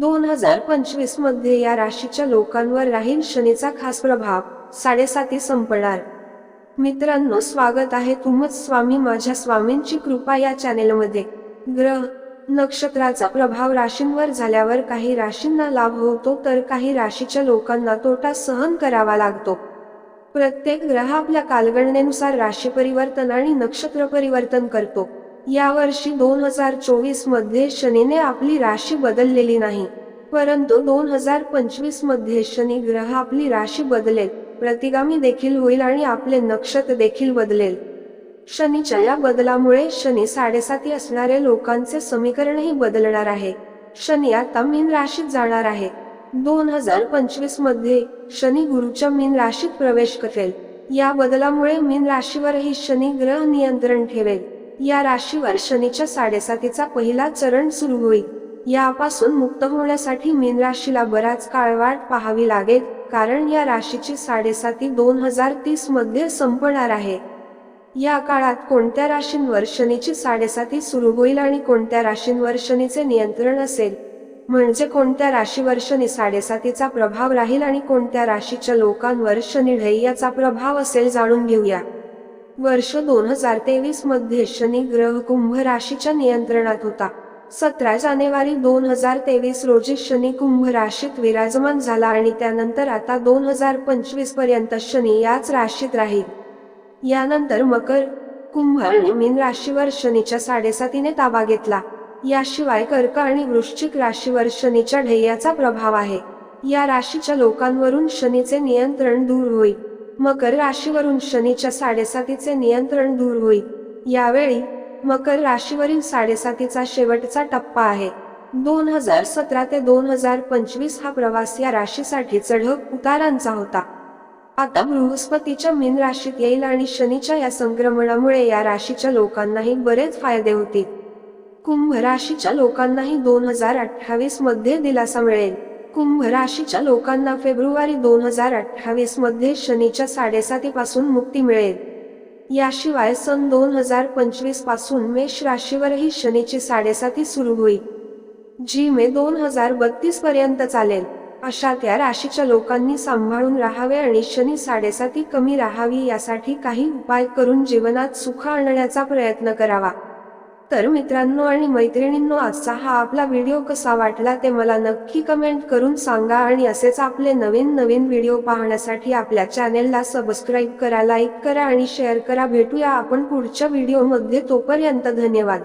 दोन हजार पंचवीसमध्ये या राशीच्या लोकांवर राहील शनीचा खास प्रभाव साडेसाती संपणार. मित्रांनो स्वागत आहे तुमच स्वामी माझ्या स्वामींची कृपा या चॅनेलमध्ये. ग्रह नक्षत्राचा प्रभाव राशींवर झाल्यावर काही राशींना लाभ होतो तर काही राशीच्या लोकांना तोटा सहन करावा लागतो. प्रत्येक ग्रह आपल्या कालगणनेनुसार राशी परिवर्तन आणि नक्षत्र परिवर्तन करतो. यावर्षी दोन हजार चोवीसमध्ये शनीने आपली राशी बदललेली नाही. परंतु दोन हजार पंचवीसमध्ये शनी ग्रह आपली राशी बदलेल. प्रतिगामी देखील होईल आणि आपले नक्षत्र देखील बदलेल. शनीच्या या बदलामुळे शनी साडेसाती असणाऱ्या लोकांचे समीकरणही बदलणार आहे. शनी आता मीन राशीत जाणार आहे. दोन हजार पंचवीसमध्ये शनी गुरुच्या मीन राशीत प्रवेश करेल. या बदलामुळे मीन राशीवरही शनी ग्रह नियंत्रण ठेवेल. या राशीवर शनीच्या साडेसातीचा पहिला चरण सुरू होईल. यापासून मुक्त होण्यासाठी मीन राशीला बराच काळ वाट पाहावी लागेल कारण या राशीची साडेसाती दोन हजार तीसमध्ये संपणार आहे. या काळात कोणत्या राशींवर शनीची साडेसाती सुरू होईल आणि कोणत्या राशींवर शनीचे नियंत्रण असेल? म्हणजे कोणत्या राशीवर शनी साडेसातीचा प्रभाव राहील आणि कोणत्या राशीच्या लोकांवर शनी ढैयाचा प्रभाव असेल जाणून घेऊया. वर्ष दोन हजार तेवीसमध्ये शनी ग्रह कुंभ राशीच्या नियंत्रणात होता. सतरा जानेवारी दोन हजार तेवीस रोजी शनी कुंभ राशीत विराजमान झाला आणि त्यानंतर आता दोन हजार पंचवीसपर्यंत शनी याच राशीत राहील. यानंतर मकर कुंभ आणि मीन राशीवर शनीच्या साडेसातीने ताबा घेतला. याशिवाय कर्क आणि वृश्चिक राशीवर शनीच्या ढैयाचा प्रभाव आहे. या राशीच्या लोकांवरून शनीचे नियंत्रण दूर होईल. मकर राशीवरून शनीच्या साडेसातीचे नियंत्रण दूर होईल यावेळी मकर राशीवरील साडेसातीचा शेवटचा टप्पा आहे. दोन हजार सतरा ते दोन हजार पंचवीस हा प्रवास या राशीसाठी चढव उतारांचा होता. आता बृहस्पतीच्या मीन राशीत येईल आणि शनीच्या या संक्रमणामुळे या राशीच्या लोकांनाही बरेच फायदे होतील. कुंभ राशीच्या लोकांनाही दोन हजार अठ्ठावीसमध्ये दिलासा मिळेल. कुंभ राशीच्या लोकांना फेब्रुवारी दोन हजार अठ्ठावीसमध्ये शनीच्या साडेसातीपासून मुक्ती मिळेल. याशिवाय सन दोन हजार पंचवीसपासून मेष राशीवरही शनीची साडेसाती सुरू होईल. जी मे दोन हजार बत्तीस पर्यंत चालेल. अशा त्या राशीच्या लोकांनी सांभाळून राहावे आणि शनी साडेसाती कमी राहावी यासाठी काही उपाय करून जीवनात सुख आणण्याचा प्रयत्न करावा. तर मित्रांनो आणि मैत्रिणींनो आजचा हा आपला व्हिडिओ कसा वाटला ते मला नक्की कमेंट करून सांगा आणि असेच आपले नवीन नवीन व्हिडिओ पाहण्यासाठी आपल्या चॅनेलला सबस्क्राईब करा लाईक करा आणि शेअर करा. भेटूया आपण पुढच्या व्हिडिओमध्ये. तोपर्यंत धन्यवाद.